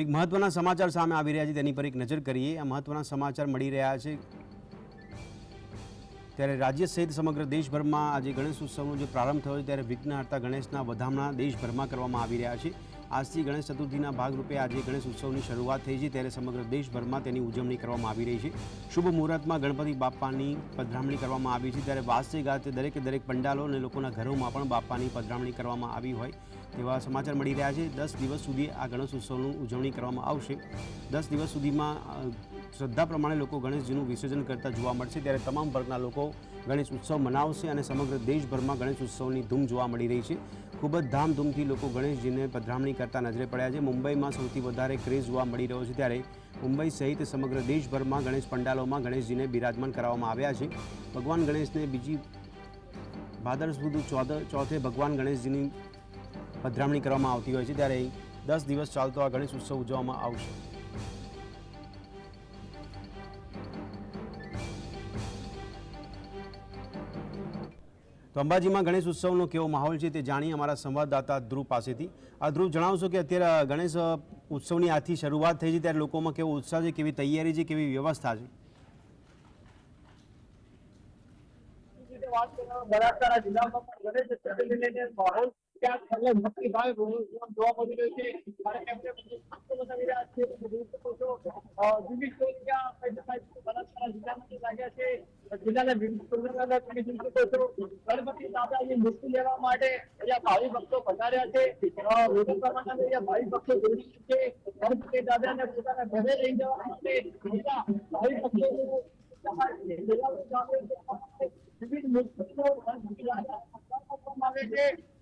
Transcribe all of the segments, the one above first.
એક મહત્વના સમાચાર સામે આવી રહ્યા છે, તેની પર એક નજર કરીએ. આ મહત્વના સમાચાર મળી રહ્યા છે. ત્યારે રાજ્ય સહિત સમગ્ર દેશભરમાં આજે ગણેશ ઉત્સવનો જે પ્રારંભ થયો છે, ત્યારે વિઘ્નહર્તા ગણેશના વધામણા દેશભરમાં કરવામાં આવી રહ્યા છે. આજથી ગણેશ ચતુર્થીના ભાગરૂપે આજે ગણેશ ઉત્સવની શરૂઆત થઈ છે. ત્યારે સમગ્ર દેશભરમાં તેની ઉજવણી કરવામાં આવી રહી છે. શુભ મુહૂર્તમાં ગણપતિ બાપાની પધરામણી કરવામાં આવી છે. ત્યારે વાસ્તે ગાતે દરેકે દરેક પંડાલો અને લોકોના ઘરોમાં પણ બાપાની પધરામણી કરવામાં આવી હોય તેવા સમાચાર મળી રહ્યા છે. દસ દિવસ સુધી આ ગણેશ ઉત્સવનું ઉજવણી કરવામાં આવશે. દસ દિવસ સુધીમાં શ્રદ્ધા પ્રમાણે લોકો ગણેશજીનું વિસર્જન કરતા જોવા મળશે. ત્યારે તમામ વર્ગના લોકો ગણેશ ઉત્સવ મનાવશે અને સમગ્ર દેશભરમાં ગણેશ ઉત્સવની ધૂમ જોવા મળી રહી છે. ખૂબ જ ધામધૂમથી લોકો ગણેશજીને પધરામણી કરતા નજરે પડ્યા છે. મુંબઈમાં સૌથી વધારે ક્રેઝ જોવા મળી રહ્યો છે ત્યારે મુંબઈ સહિત સમગ્ર દેશભરમાં ગણેશ પંડાલોમાં ગણેશજીને બિરાજમાન કરાવવામાં આવ્યા છે. ભગવાન ગણેશને બીજી ભાદરસુદ સુદ ચોથ ચોથે ભગવાન ગણેશજીની પધરામણી કરવામાં આવતી હોય છે. ત્યારે દસ દિવસ ચાલતો આ ગણેશ ઉત્સવ ઉજવવામાં આવશે. તો અંબાજીમાં ગણેશ ઉત્સવનો કેવો માહોલ છે તે જાણીએ અમારા સંવાદદાતા ધ્રુવ પાસેથી. આ ધ્રુવ, જણાવશો કે અત્યારે ગણેશ ઉત્સવની આથી શરૂઆત થઈ છે ત્યારે લોકોમાં કેવો ઉત્સાહ છે, કેવી તૈયારી છે, કેવી વ્યવસ્થા છે? બનાસકાંઠા જિલ્લામાં પણ ગણેશ ચતુર્થીને માહોલ ક્યાંક મોટી ભક્તિભાવ જોવા મળી રહ્યો છે અને કેમ કે ભક્તો બતાવી રહ્યા છે કે જોઈ શકો છો અ, વિવિધ ટોળિયા કહી શકાય કે બનાસકાંઠા જિલ્લામાંથી લાગ્યા છે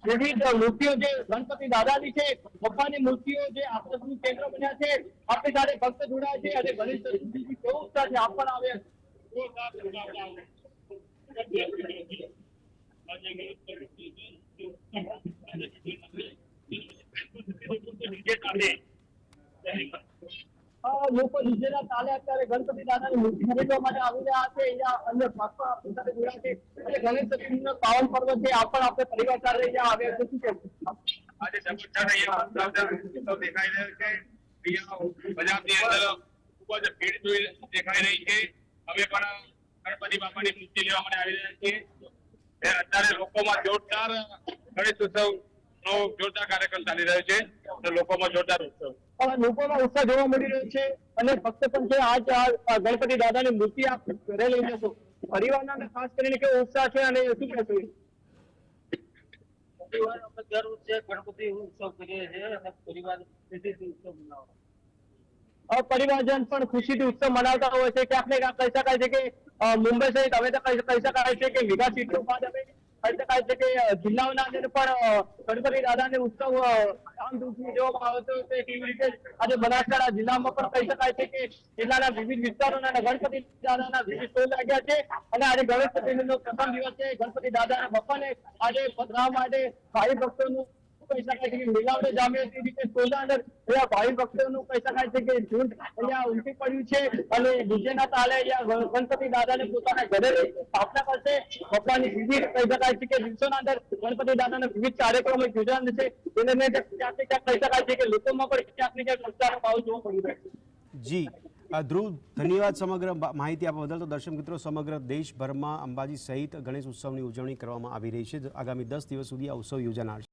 વિવિધ મૂર્તિઓ જે ગણપતિ દાદાની છે પપ્પાની મૂર્તિઓ જે આકર્ષણનું કેન્દ્ર બન્યા છે. આપણી સાથે ભક્ત જોડાયા છે અને ગણેશ કેવું ઉત્સાહ છે લોકો નીચેના તાલે અત્યારે ગણપતિ દાદાની મૂર્તિ ખરીદવા માટે આવી રહ્યા છે. અહીંયા અંદર ભક્તો સાથે જોડાયા છે. ગણેશ ચતુર્થીનો પાવન પર્વ છે. આ પણ આપણે પરિવાર સાથે અહીંયા આવ્યા છે શું કહેવું? આજે દેખાઈ રહ્યો છે. અહીંયા અંદર ખૂબ જ ભીડ જોઈ દેખાઈ રહી છે. અમે પણ ગણપતિ બાપાની મૂર્તિ લેવા માટે આવી રહ્યા છીએ. અત્યારે લોકોમાં જોરદાર ગણેશ ઉત્સવ નો જોરદાર કાર્યક્રમ ચાલી રહ્યો છે તો લોકોમાં જોરદાર ઉત્સવ. લોકોમાં ઉત્સાહ જોવા મળી રહ્યો છે અને ભક્ત પણ છે આજ આ ગણપતિ દાદાની મૂર્તિ આપ ઘરે લઈ જશો. પરિવારના ખાસ કરીને કેવો ઉત્સાહ છે અને શું કહેશો પરિવાર અમે દર વર્ષે ગણપતિ ઉત્સવ કરીએ છીએ અને પરિવાર ઉત્સવ મનાવો પરિવારજન પણ ખુશીથી ઉત્સવ મનાવતા હોય છે. કે આપણે કહી શકાય છે કે મુંબઈ સહિત હવે તો કહી શકાય છે કે વિકાસ બાદ હવે કહી શકાય છે કે જિલ્લાઓના અંદર પણ ગણપતિ દાદાને ઉત્સવ આમ ઉજવવામાં આવતો તે કેવી રીતે આજે બનાસકાંઠા જિલ્લામાં પણ કહી શકાય છે કે જિલ્લાના વિવિધ વિસ્તારોના અને ગણપતિ દાદાના વિવિધ સ્ટોલ લાગ્યા છે. અને આજે ગણેશ ચતુર્થીનો પ્રથમ દિવસ છે. ગણપતિ દાદાના બપ્પાને આજે પધરાવવા માટે ભાઈ ભક્તોનું છે કે મિલાવડે જામે તે રીતે સોલા અંદર અહીંયા ભાવિ ભક્તોનું કહી શકાય છે કે ઝુંડ અહીંયા ઉમટી પડ્યું છે અને ડીજેના તાલે અહીંયા ગણપતિ દાદાને પોતાના ઘરે સ્થાપના કરશે. ભગવાનની વિવિધ કહી શકાય છે કે દિવસોના અંદર ગણપતિ દાદાના વિવિધ કાર્યક્રમો યોજાના છે. તેને લઈને ક્યાંક ક્યાંક કહી શકાય છે કે લોકોમાં પણ ક્યાંક ને ક્યાંક ઉત્સાહનો ભાવ જોવા મળી રહ્યો જી ધ્રુવ, ધન્યવાદ સમગ્ર માહિતી આપવા બદલ તો દર્શક મિત્રો સમગ્ર દેશભરમાં અંબાજી સહિત ગણેશ ઉત્સવની ઉજવણી કરવામાં આવી રહી છે. આગામી દસ દિવસ સુધી આ ઉત્સવ યોજાનાર છે.